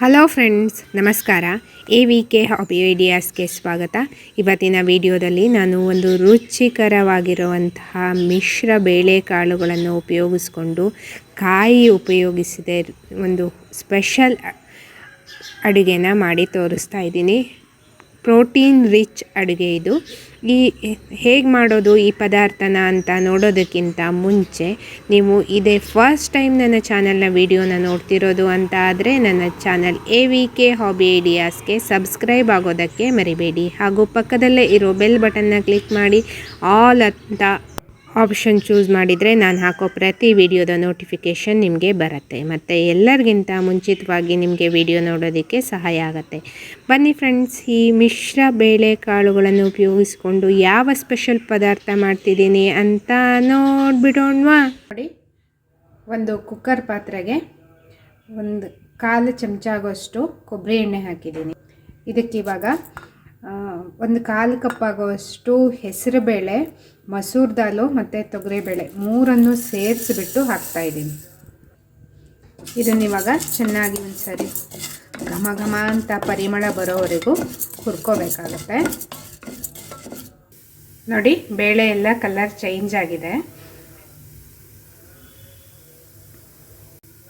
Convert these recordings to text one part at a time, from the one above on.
Hello friends, ನಮಸ್ಕಾರ. A V K hobby ಐಡಿಯಾಸ್ಗೆ ಸ್ವಾಗತ. ಇವತ್ತಿನ ವಿಡಿಯೋದಲ್ಲಿ ನಾನು ಒಂದು ರುಚಿಕರವಾಗಿರುವಂತಹ ಮಿಶ್ರ ಬೇಳೆಕಾಳುಗಳನ್ನು ಉಪಯೋಗಿಸ್ಕೊಂಡು ಕಾಯಿ ಉಪಯೋಗಿಸಿದೆ. ಒಂದು ಸ್ಪೆಷಲ್ ಅಡುಗೆನ ಮಾಡಿ ತೋರಿಸ್ತಾ ಇದ್ದೀನಿ. ಪ್ರೋಟೀನ್ ರಿಚ್ ಅಡುಗೆ ಇದು. ಈ ಹೇಗೆ ಮಾಡೋದು ಈ ಪದಾರ್ಥನ ಅಂತ ನೋಡೋದಕ್ಕಿಂತ ಮುಂಚೆ ನೀವು ಇದೇ ಫಸ್ಟ್ ಟೈಮ್ ನನ್ನ ಚಾನಲ್ನ ವಿಡಿಯೋನ ನೋಡ್ತಿರೋದು ಅಂತ ಆದರೆ ನನ್ನ channel A V K hobby ಐಡಿಯಾಸ್ಗೆ subscribe ಆಗೋದಕ್ಕೆ ಮರಿಬೇಡಿ. ಹಾಗೂ ಪಕ್ಕದಲ್ಲೇ ಇರೋ ಬೆಲ್ ಬಟನ್ನ ಕ್ಲಿಕ್ ಮಾಡಿ. ಆಲ್ ಅಂತ ಆಪ್ಷನ್ ಚೂಸ್ ಮಾಡಿದರೆ ನಾನು ಹಾಕೋ ಪ್ರತಿ ವಿಡಿಯೋದ ನೋಟಿಫಿಕೇಷನ್ ನಿಮಗೆ ಬರುತ್ತೆ. ಮತ್ತು ಎಲ್ಲರಿಗಿಂತ ಮುಂಚಿತವಾಗಿ ನಿಮಗೆ ವಿಡಿಯೋ ನೋಡೋದಕ್ಕೆ ಸಹಾಯ ಆಗುತ್ತೆ. ಬನ್ನಿ ಫ್ರೆಂಡ್ಸ್, ಈ ಮಿಶ್ರ ಬೇಳೆ ಕಾಳುಗಳನ್ನು ಉಪಯೋಗಿಸ್ಕೊಂಡು ಯಾವ ಸ್ಪೆಷಲ್ ಪದಾರ್ಥ ಮಾಡ್ತಿದ್ದೀನಿ ಅಂತ ನೋಡ್ಬಿಡೋಣ್ವಾ? ನೋಡಿ, ಒಂದು ಕುಕ್ಕರ್ ಪಾತ್ರೆಗೆ ಒಂದು ಕಾಲು ಚಮಚ ಆಗೋಷ್ಟು ಕೊಬ್ಬರಿ ಎಣ್ಣೆ ಹಾಕಿದ್ದೀನಿ. ಇದಕ್ಕಿವಾಗ ಒಂದು ಕಾಲು ಕಪ್ ಆಗುವಷ್ಟು ಹೆಸರುಬೇಳೆ, ಮಸೂರ್ ದಾಲು ಮತ್ತು ತೊಗರಿಬೇಳೆ ಮೂರನ್ನು ಸೇರಿಸಿಬಿಟ್ಟು ಹಾಕ್ತಾಯಿದ್ದೀನಿ ಇದನ್ನ ಇವಾಗ ಚೆನ್ನಾಗಿ ಒಂದು ಸರಿ ಘಮ ಘಮ ಅಂತ ಪರಿಮಳ ಬರೋವರೆಗೂ ಹುರ್ಕೋಬೇಕಾಗತ್ತೆ. ನೋಡಿ, ಬೇಳೆ ಎಲ್ಲ ಕಲರ್ ಚೇಂಜ್ ಆಗಿದೆ.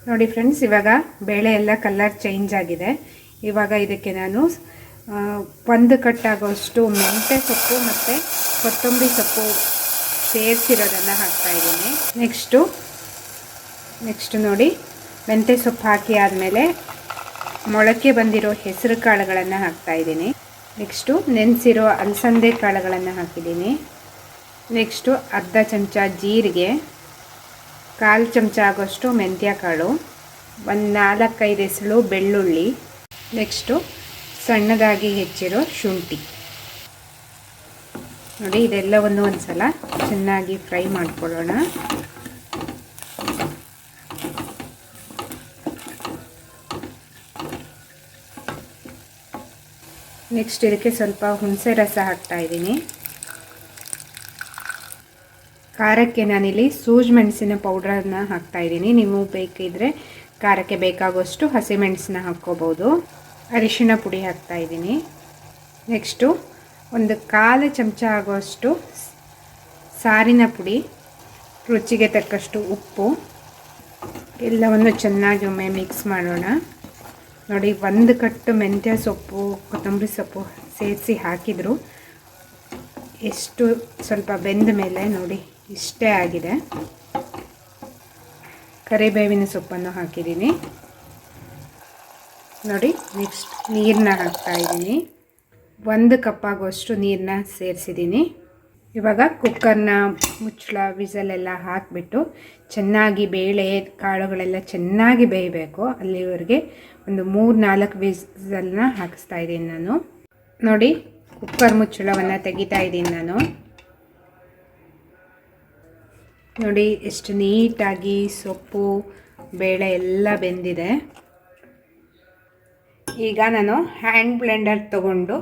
ನೋಡಿ ಫ್ರೆಂಡ್ಸ್ ಇವಾಗ ಬೇಳೆ ಎಲ್ಲ ಕಲರ್ ಚೇಂಜ್ ಆಗಿದೆ. ಇವಾಗ ಇದಕ್ಕೆ ನಾನು ಒಂದು ಕಟ್ಟಾಗೋಷ್ಟು ಮೆಂತ್ಯ ಸೊಪ್ಪು ಮತ್ತು ಕೊತ್ತಂಬರಿ ಸೊಪ್ಪು ಸೇರಿಸಿರೋದನ್ನು ಹಾಕ್ತಾಯಿದ್ದೀನಿ ನೆಕ್ಸ್ಟು ನೆಕ್ಸ್ಟ್ ನೋಡಿ ಮೆಂತ್ಯ ಸೊಪ್ಪು ಹಾಕಿ ಆದಮೇಲೆ ಮೊಳಕೆ ಬಂದಿರೋ ಹೆಸರು ಕಾಳುಗಳನ್ನು ಹಾಕ್ತಾಯಿದ್ದೀನಿ ನೆಕ್ಸ್ಟು ನೆನೆಸಿರೋ ಅಲಸಂದೆ ಕಾಳುಗಳನ್ನು ಹಾಕಿದ್ದೀನಿ. ನೆಕ್ಸ್ಟು ಅರ್ಧ ಚಮಚ ಜೀರಿಗೆ, ಕಾಲು ಚಮಚ ಆಗೋಷ್ಟು ಮೆಂತ್ಯ ಕಾಳು, ಒಂದು ನಾಲ್ಕೈದು ಹೆಸಳು ಬೆಳ್ಳುಳ್ಳಿ. ನೆಕ್ಸ್ಟು ಸಣ್ಣದಾಗಿ ಹೆಚ್ಚಿರೋ ಶುಂಠಿ. ನೋಡಿ ಇದೆಲ್ಲವನ್ನು ಒಂದು ಸಲ ಚೆನ್ನಾಗಿ ಫ್ರೈ ಮಾಡ್ಕೊಳ್ಳೋಣ. ನೆಕ್ಸ್ಟ್ ಇದಕ್ಕೆ ಸ್ವಲ್ಪ ಹುಣಸೆ ರಸ ಹಾಕ್ತಾ ಇದ್ದೀನಿ. ಖಾರಕ್ಕೆ ನಾನಿಲ್ಲಿ ಸೂಜ್ ಮೆಣಸಿನ ಪೌಡ್ರನ್ನ ಹಾಕ್ತಾ ಇದ್ದೀನಿ. ನೀವು ಬೇಕಿದ್ರೆ ಖಾರಕ್ಕೆ ಬೇಕಾಗುವಷ್ಟು ಹಸಿಮೆಣಸನ್ನ ಹಾಕ್ಕೋಬೋದು. ಅರಿಶಿಣ ಪುಡಿ ಹಾಕ್ತಾ ಇದ್ದೀನಿ. ನೆಕ್ಸ್ಟು ಒಂದು ಕಾಲು ಚಮಚ ಆಗುವಷ್ಟು ಸಾರಿನ ಪುಡಿ, ರುಚಿಗೆ ತಕ್ಕಷ್ಟು ಉಪ್ಪು, ಎಲ್ಲವನ್ನು ಚೆನ್ನಾಗಿ ಒಮ್ಮೆ ಮಿಕ್ಸ್ ಮಾಡೋಣ. ನೋಡಿ, ಒಂದು ಕಟ್ಟು ಮೆಂತ್ಯ ಸೊಪ್ಪು, ಕೊತ್ತಂಬರಿ ಸೊಪ್ಪು ಸೇರಿಸಿ ಹಾಕಿದರು. ಎಷ್ಟು ಸ್ವಲ್ಪ ಬೆಂದ ಮೇಲೆ ನೋಡಿ, ಇಷ್ಟೇ ಆಗಿದೆ. ಕರಿಬೇವಿನ ಸೊಪ್ಪನ್ನು ಹಾಕಿದ್ದೀನಿ. ನೋಡಿ ನೆಕ್ಸ್ಟ್ ನೀರನ್ನ ಹಾಕ್ತಾ ಇದ್ದೀನಿ. ಒಂದು ಕಪ್ ಆಗುವಷ್ಟು ನೀರನ್ನ ಸೇರಿಸಿದ್ದೀನಿ. ಇವಾಗ ಕುಕ್ಕರ್ನ ಮುಚ್ಚಳ, ವಿಸಲೆಲ್ಲ ಹಾಕಿಬಿಟ್ಟು ಚೆನ್ನಾಗಿ ಬೇಳೆ, ಕಾಳುಗಳೆಲ್ಲ ಚೆನ್ನಾಗಿ ಬೇಯಬೇಕು. ಅಲ್ಲಿವರೆಗೆ ಒಂದು ಮೂರು ನಾಲ್ಕು ವಿಸಲ್ನ ಹಾಕಿಸ್ತಾ ಇದ್ದೀನಿ ನಾನು. ನೋಡಿ ಕುಕ್ಕರ್ ಮುಚ್ಚಳವನ್ನು ತೆಗಿತಾ ಇದ್ದೀನಿ ನಾನು. ನೋಡಿ, ಎಷ್ಟು ನೀಟಾಗಿ ಸೊಪ್ಪು, ಬೇಳೆ ಎಲ್ಲ ಬೆಂದಿದೆ. ಈಗ ನಾನು ಹ್ಯಾಂಡ್ ಬ್ಲೆಂಡರ್ ತಗೊಂಡು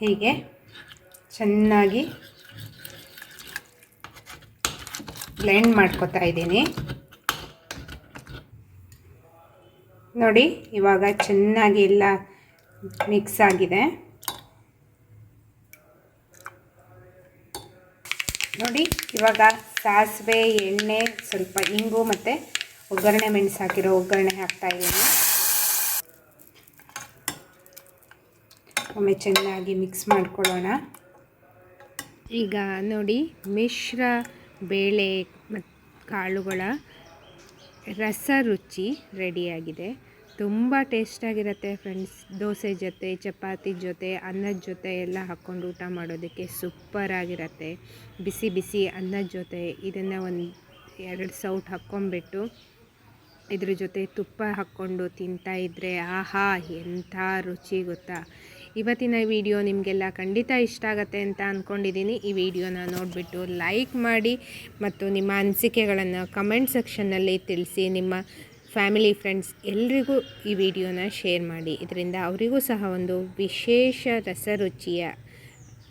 ಹೀಗೆ ಚೆನ್ನಾಗಿ ಬ್ಲೆಂಡ್ ಮಾಡ್ಕೋತಾ ಇದ್ದೀನಿ. ನೋಡಿ, ಇವಾಗ ಚೆನ್ನಾಗಿ ಎಲ್ಲ ಮಿಕ್ಸ್ ಆಗಿದೆ. ನೋಡಿ, ಇವಾಗ ಸಾಸಿವೆ, ಎಣ್ಣೆ, ಸ್ವಲ್ಪ ಇಂಗು ಮತ್ತು ಒಗ್ಗರಣೆ ಮೆಣಸು ಹಾಕಿರೋ ಒಗ್ಗರಣೆ ಹಾಕ್ತಾಯಿದ್ದೀನಿ ಒಮ್ಮೆ ಚೆನ್ನಾಗಿ ಮಿಕ್ಸ್ ಮಾಡ್ಕೊಳ್ಳೋಣ. ಈಗ ನೋಡಿ ಮಿಶ್ರ ಬೇಳೆ ಮತ್ತು ಕಾಳುಗಳ ರಸ ರುಚಿ ರೆಡಿಯಾಗಿದೆ ತುಂಬ ಟೇಸ್ಟಾಗಿರುತ್ತೆ ಫ್ರೆಂಡ್ಸ್ ದೋಸೆ ಜೊತೆ, ಚಪಾತಿ ಜೊತೆ, ಅನ್ನದ ಜೊತೆ ಎಲ್ಲ ಹಾಕ್ಕೊಂಡು ಊಟ ಮಾಡೋದಕ್ಕೆ ಸೂಪರಾಗಿರುತ್ತೆ ಬಿಸಿ ಬಿಸಿ ಅನ್ನದ ಜೊತೆ ಇದನ್ನು ಒಂದು ಎರಡು ಸೌಟ್ ಹಾಕ್ಕೊಂಬಿಟ್ಟು ಇದ್ರ ಜೊತೆ ತುಪ್ಪ ಹಾಕ್ಕೊಂಡು ತಿಂತಾಯಿದ್ರೆ ಆಹಾ ಎಂಥ ರುಚಿ ಗೊತ್ತಾ. ಇವತ್ತಿನ ವಿಡಿಯೋ ನಿಮಗೆಲ್ಲ ಖಂಡಿತ ಇಷ್ಟ ಆಗುತ್ತೆ ಅಂತ ಅಂದ್ಕೊಂಡಿದ್ದೀನಿ ಈ ವಿಡಿಯೋನ ನೋಡಿಬಿಟ್ಟು ಲೈಕ್ ಮಾಡಿ ಮತ್ತು ನಿಮ್ಮ ಅನಿಸಿಕೆಗಳನ್ನು ಕಮೆಂಟ್ ಸೆಕ್ಷನ್ನಲ್ಲಿ ತಿಳಿಸಿ ನಿಮ್ಮ ಫ್ಯಾಮಿಲಿ ಫ್ರೆಂಡ್ಸ್ ಎಲ್ರಿಗೂ ಈ ವಿಡಿಯೋನ ಶೇರ್ ಮಾಡಿ. ಇದರಿಂದ ಅವರಿಗೂ ಸಹ ಒಂದು ವಿಶೇಷ ರಸರುಚಿಯ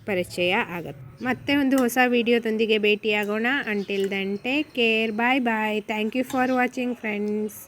ಪರಿಚಯ ಆಗುತ್ತೆ. ಮತ್ತೆ ಒಂದು ಹೊಸ ವಿಡಿಯೋದೊಂದಿಗೆ ಭೇಟಿಯಾಗೋಣ. Until then care bye bye thank you for watching friends